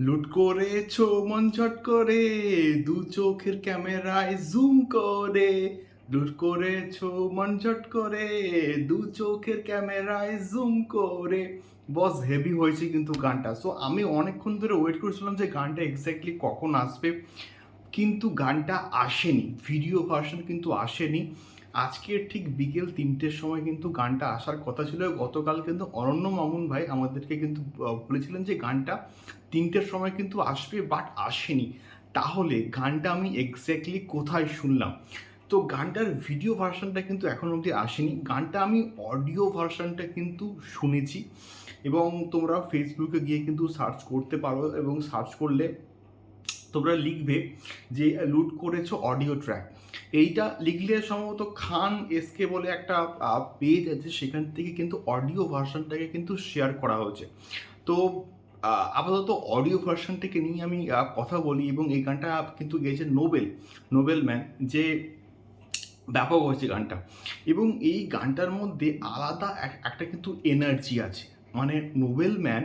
লুট করেছ, মন ঝট করে। দু চোখের ক্যামেরায় জুম করে। লুট করেছ, মন ঝট করে। দু চোখের ক্যামেরায় জুম করে। বস হেভি হয়েছে কিন্তু গানটা। সো আমি অনেকক্ষণ ধরে ওয়েট করছিলাম যে গানটা এক্স্যাক্টলি কখন আসবে। কিন্তু গানটা আসেনি। ভিডিও ভার্সন কিন্তু আসেনি। আজকে ঠিক বিকেল তিনটের সময় কিন্তু গানটা আসার কথা ছিল। গতকাল কিন্তু অরণ্য মামুন ভাই আমাদেরকে কিন্তু বলেছিলেন যে গানটা তিনটের সময় কিন্তু আসবে, বাট আসেনি। তাহলে গানটা আমি এক্স্যাক্টলি কোথায় শুনলাম? তো গানটার ভিডিও ভার্সনটা কিন্তু এখন অবধি আসেনি। গানটা আমি অডিও ভার্সনটা কিন্তু শুনেছি এবং তোমরা ফেসবুকে গিয়ে কিন্তু সার্চ করতে পারো এবং সার্চ করলে তোমরা লিখবে যে লুট করেছ অডিও ট্র্যাক এইটা লিখলে সম্ভবত খান এসকে বলে একটা পেজ আছে, সেখান থেকে কিন্তু অডিও ভার্সনটাকে কিন্তু শেয়ার করা হয়েছে। তো আপাতত অডিও ভার্সনটাকে নিয়ে আমি কথা বলি এবং এই গানটা কিন্তু গেয়েছে নোবেল নোবেল ম্যান যে ব্যাপক হয়েছে গানটা। এবং এই গানটার মধ্যে আলাদা একটা কিন্তু এনার্জি আছে। মানে নোবেল ম্যান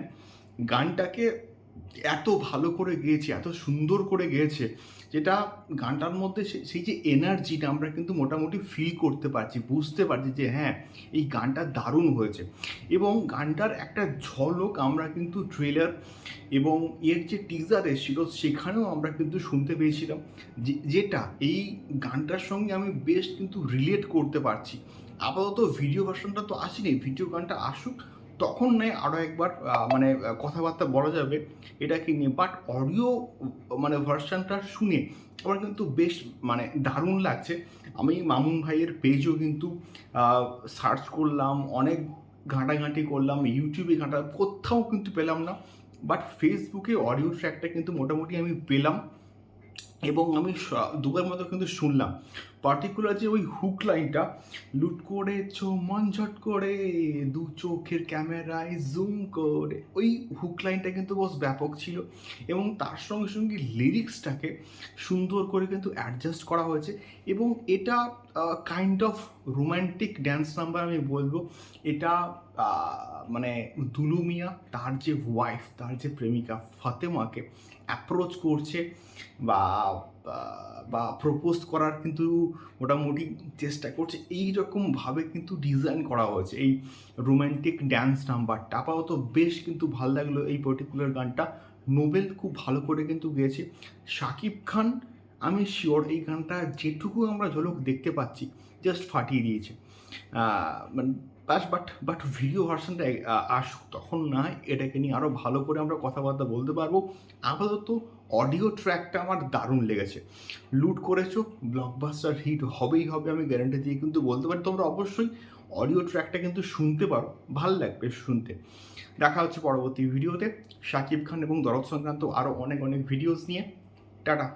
গানটাকে এত ভালো করে গেয়েছে, এত সুন্দর করে গেয়েছে, যেটা গানটার মধ্যে সেই যে এনার্জিটা আমরা কিন্তু মোটামুটি ফিল করতে পারছি, বুঝতে পারছি যে হ্যাঁ এই গানটা দারুণ হয়েছে। এবং গানটার একটা ঝলক আমরা কিন্তু ট্রেলার এবং এর যে টিজার এসেছিল, সেখানেও আমরা কিন্তু শুনতে পেয়েছিলাম যেটা এই গানটার সঙ্গে আমি বেশ কিন্তু রিলেট করতে পারছি। আপাতত ভিডিও ভার্সনটা তো আসেনি ভিডিও গানটা আসুক তখন নয় আরও একবার মানে কথাবার্তা বলা যাবে এটাকে নিয়ে। বাট অডিও মানে ভার্সনটা শুনে আমার কিন্তু বেশ মানে দারুণ লাগছে। আমি মামুন ভাইয়ের পেজও কিন্তু সার্চ করলাম, অনেক ঘাঁটাঘাঁটি করলাম ইউটিউবে ঘাঁটা, কোথাও কিন্তু পেলাম না। বাট ফেসবুকে অডিও ট্র্যাকটা কিন্তু মোটামুটি আমি পেলাম। এবং আমি দুবার মতো কিন্তু শুনলাম। পার্টিকুলার যে ওই হুক লাইনটা লুট করেছ মন ঝট করে, দু চোখের ক্যামেরায় জুম করে। ওই হুক লাইনটা কিন্তু বস ব্যাপক ছিল এবং তার সঙ্গে সঙ্গে লিরিক্সটাকে সুন্দর করে কিন্তু অ্যাডজাস্ট করা হয়েছে এবং এটা kind of romantic dance number আমি বলব। এটা মানে দুলু মিয়া, তার যে ওয়াইফ তার যে প্রেমিকা ফাতেমাকে অ্যাপ্রোচ করছে বা বা- বা প্রপোজ করার কিন্তু মোটামুটি চেষ্টা করছে। এই রকমভাবে কিন্তু ডিজাইন করা হয়েছে এই রোম্যান্টিক ড্যান্স নাম্বারটা আপাতত বেশ কিন্তু ভালো লাগল এই পার্টিকুলার গানটা। নোবেল খুব ভালো করে কিন্তু গেয়েছে। শাকিব খান আমি শিওর এই গানটা যেটুকু আমরা ঝলক দেখতে পাচ্ছি জাস্ট ফাটিয়ে দিয়েছে। মানে বাস বাট বাট ভিডিও ভার্সনটা আসুক, তখন না এটাকে নিয়ে আরও ভালো করে আমরা কথাবার্তা বলতে পারব। আপাতত অডিও ট্র্যাকটা আমার দারুণ লেগেছে। লুট করেছ ব্লকবাস্টার হিট হবেই হবে, আমি গ্যারান্টি দিয়ে কিন্তু বলতে পারি। তোমরা অবশ্যই অডিও ট্র্যাকটা কিন্তু শুনতে পারো, ভালো লাগবে শুনতে। দেখা হচ্ছে পরবর্তী ভিডিওতে শাকিব খান এবং দরদ সংক্রান্ত আরও অনেক অনেক ভিডিওস নিয়ে। টাটা।